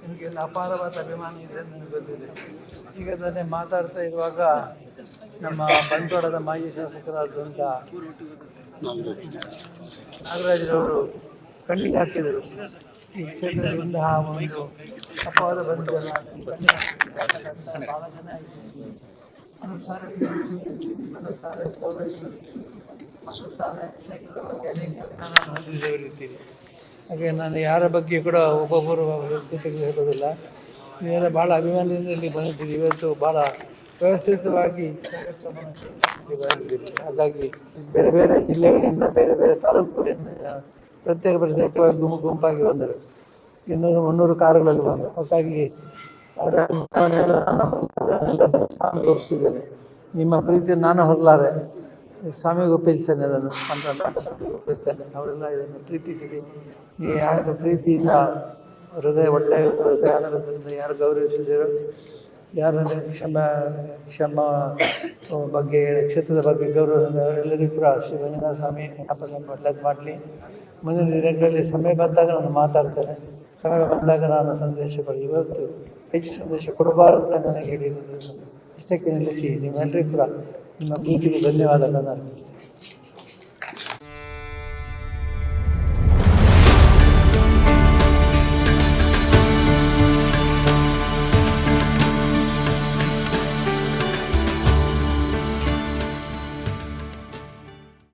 ನಿಮಗೆಲ್ಲ ಅಪಾರವಾದ ಅಭಿಮಾನ ಇದೆ ನನಗೆ ಗೊತ್ತಿದೆ. ಈಗ ತಾನೇ ಮಾತಾಡ್ತಾ ಇರುವಾಗ ನಮ್ಮ ಬಂಟ್ವಾಳದ ಮಾಜಿ ಶಾಸಕರಾದಂಥ ನಾಗರಾಜರವರು ಕಣ್ಣಿಗೆ ಹಾಕಿದರು. ಈ ಕ್ಷೇತ್ರದಿಂದ ಒಂದು ಅಪಾರ ಇದ್ದಾರೆ. ಅನುಸಾರ ಅನುಸಾರ ಅನೇಕ ಹಾಗೆ ನಾನು ಯಾರ ಬಗ್ಗೆ ಕೂಡ ಒಬ್ಬೊಬ್ಬರು ಜೊತೆಗೆ ಹೇಳೋದಿಲ್ಲ. ನೀವೆಲ್ಲ ಭಾಳ ಅಭಿಮಾನದಿಂದ ಇಲ್ಲಿ ಬಂದಿದ್ದೀರಿ. ಇವತ್ತು ಭಾಳ ವ್ಯವಸ್ಥಿತವಾಗಿ ಹಾಗಾಗಿ ಬೇರೆ ಬೇರೆ ಜಿಲ್ಲೆಗಳಿಂದ ಬೇರೆ ಬೇರೆ ತಾಲೂಕುಗಳಿಂದ ಪ್ರತ್ಯೇಕ ಪ್ರತ್ಯೇಕವಾಗಿ ಗುಂಪು ಗುಂಪಾಗಿ ಬಂದರು. ಇನ್ನೂರು ಮುನ್ನೂರು ಕಾರುಗಳಲ್ಲಿ ಬಂದರು. ಹಾಗಾಗಿ ಅವರ ನಾನು ನಿಮ್ಮ ಪ್ರೀತಿ ನಾನು ಹೊರಲಾರೆ. ಸ್ವಾಮಿಗೆ ಒಪ್ಪಿಸ್ತಾನೆ ಅದನ್ನು. ಒಪ್ಪಿಸ್ತಾನೆ. ಅವರೆಲ್ಲ ಇದನ್ನು ಪ್ರೀತಿಸಿದೆ ಯಾರು ಪ್ರೀತಿಯಿಂದ ಹೃದಯ ಒಳ್ಳೆಯ ಹೃದಯ ಆಧಾರದಿಂದ ಯಾರು ಗೌರವಿಸಿದಿರೋ ಯಾರನ್ನು ಕ್ಷಮ ಕ್ಷಮ ಬಗ್ಗೆ ಕ್ಷೇತ್ರದ ಬಗ್ಗೆ ಗೌರವದಿಂದ ಅವರೆಲ್ಲರಿಗೂ ಕೂಡ ಶ್ರೀ ರಂಗನಾಥ ಸ್ವಾಮಿ ಗಣಪ ಸ್ವಾಮಿ ಒಳ್ಳೇದು ಮಾಡಲಿ. ಮುಂದಿನ ದಿನಗಳಲ್ಲಿ ಸಮಯ ಬಂದಾಗ ನಾನು ಮಾತಾಡ್ತೇನೆ. ಸಮಯ ಬಂದಾಗ ನಾನು ಸಂದೇಶ ಕೊಡಿ. ಇವತ್ತು ಹೆಚ್ಚು ಸಂದೇಶ ಕೊಡಬಾರದು ಅಂತ ನನಗೆ ಹೇಳಿರೋದು. ಇಷ್ಟಕ್ಕೆ ನಿಲ್ಲಿಸಿ ನಿಮ್ಮ ಎಲ್ರಿಗೂ ಕೂಡ ನಿಮ್ಮ ಪ್ರೀತಿಗೆ ಧನ್ಯವಾದಗಳನ್ನು ಅರ್ಪಿಸ್ತೀನಿ